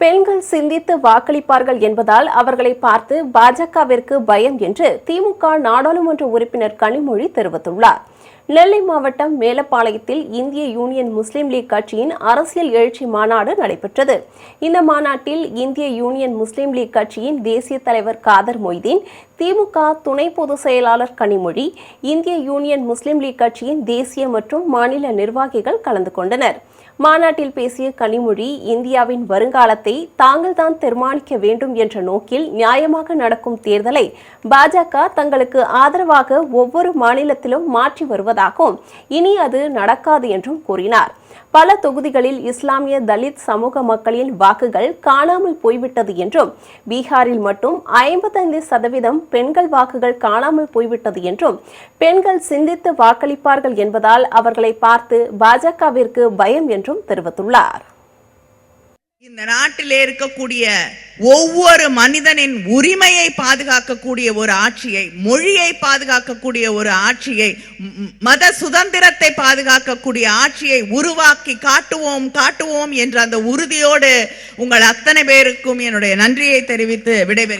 பெண்கள் சிந்தித்து வாக்களிப்பார்கள் என்பதால் அவர்களை பார்த்து பாஜகவிற்கு பயம் என்று திமுக நாடாளுமன்ற உறுப்பினர் கனிமொழி தெரிவித்துள்ளார். நெல்லை மாவட்டம் மேலப்பாளையத்தில் இந்திய யூனியன் முஸ்லீம் லீக் கட்சியின் அரசியல் எழுச்சி மாநாடு நடைபெற்றது. இந்த மாநாட்டில் இந்திய யூனியன் முஸ்லீம் லீக் கட்சியின் தேசிய தலைவர் காதர் மொய்தீன் திமுக துணை பொதுச் செயலாளர் கனிமொழி இந்திய யூனியன் முஸ்லீம் லீக் கட்சியின் தேசிய மற்றும் மாநில நிர்வாகிகள் கலந்து கொண்டனர். மாநாட்டில் பேசிய கனிமொழி இந்தியாவின் வருங்காலத்தை தாங்கள்தான் தீர்மானிக்க வேண்டும் என்ற நோக்கில் நியாயமாக நடக்கும் தேர்தலை பாஜக தங்களுக்கு ஆதரவாக ஒவ்வொரு மாநிலத்திலும் மாற்றி வருவதாகவும் இனி அது நடக்காது என்றும் கூறினார். பல தொகுதிகளில் இஸ்லாமிய தலித் சமூக மக்களின் வாக்குகள் காணாமல் போய்விட்டது என்றும் பீகாரில் மட்டும் ஐம்பத்தைந்து சதவீதம் பெண்கள் வாக்குகள் காணாமல் போய்விட்டது என்றும் பெண்கள் சிந்தித்து வாக்களிப்பார்கள் என்பதால் அவர்களை பார்த்து பாஜகவிற்கு பயம் என்றும் தெரிவித்துள்ளார். இந்த நாட்டிலே இருக்கக்கூடிய ஒவ்வொரு மனிதனின் உரிமையை பாதுகாக்கக்கூடிய ஒரு ஆட்சியை மொழியை பாதுகாக்கக்கூடிய ஒரு ஆட்சியை மத சுதந்திரத்தை பாதுகாக்கக்கூடிய ஆட்சியை உருவாக்கி காட்டுவோம் காட்டுவோம் என்ற அந்த உறுதியோடு உங்கள் அத்தனை பேருக்கும் என்னுடைய நன்றியை தெரிவித்து விடைபெறுகிறேன்.